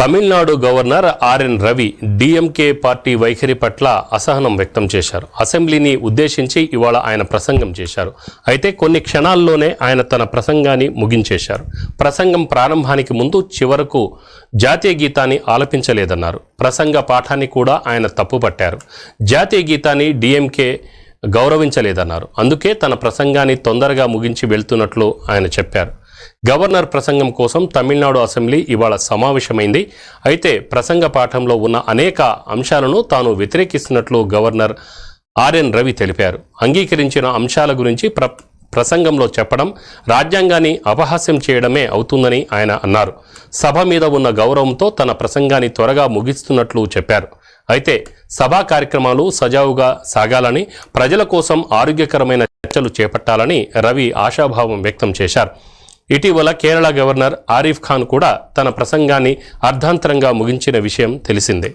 Tamil Nadu governor R N Ravi DMK party వైఖరి పట్ల అసహనం వ్యక్తం చేశారు. అసెంబ్లీని ఉద్దేశించి ఇవాళ ఆయన ప్రసంగం చేశారు. అయితే కొన్ని క్షణాల్లోనే ఆయన తన ప్రసంగాన్ని ముగించేశారు. ప్రసంగం ప్రారంభానికి ముందు చివరకు జాతీయ గీతాన్ని ఆలపించలేదన్నారు. ప్రసంగ పాఠాన్ని కూడా ఆయన తప్పుపట్టారు. జాతీయ గీతాన్ని డిఎంకే గౌరవించలేదన్నారు. అందుకే తన ప్రసంగాన్ని తొందరగా ముగించి వెళ్తున్నట్లు ఆయన చెప్పారు. గవర్నర్ ప్రసంగం కోసం తమిళనాడు అసెంబ్లీ ఇవాళ సమావేశమైంది. అయితే ప్రసంగ పాఠంలో ఉన్న అనేక అంశాలను తాను వ్యతిరేకిస్తున్నట్లు గవర్నర్ ఆర్ఎన్ రవి తెలిపారు. అంగీకరించిన అంశాల గురించి ప్ర ప్రసంగంలో చెప్పడం రాజ్యాంగాన్ని అపహాస్యం చేయడమే అవుతుందని ఆయన అన్నారు. సభ మీద ఉన్న గౌరవంతో తన ప్రసంగాన్ని త్వరగా ముగిస్తున్నట్లు చెప్పారు. అయితే సభా కార్యక్రమాలు సజావుగా సాగాలని ప్రజల కోసం ఆరోగ్యకరమైన చర్చలు చేపట్టాలని రవి ఆశాభావం వ్యక్తం చేశారు. ఇటీవల కేరళ గవర్నర్ ఆరిఫ్ ఖాన్ కూడా తన ప్రసంగాన్ని అర్ధాంతరంగా ముగించిన విషయం తెలిసిందే.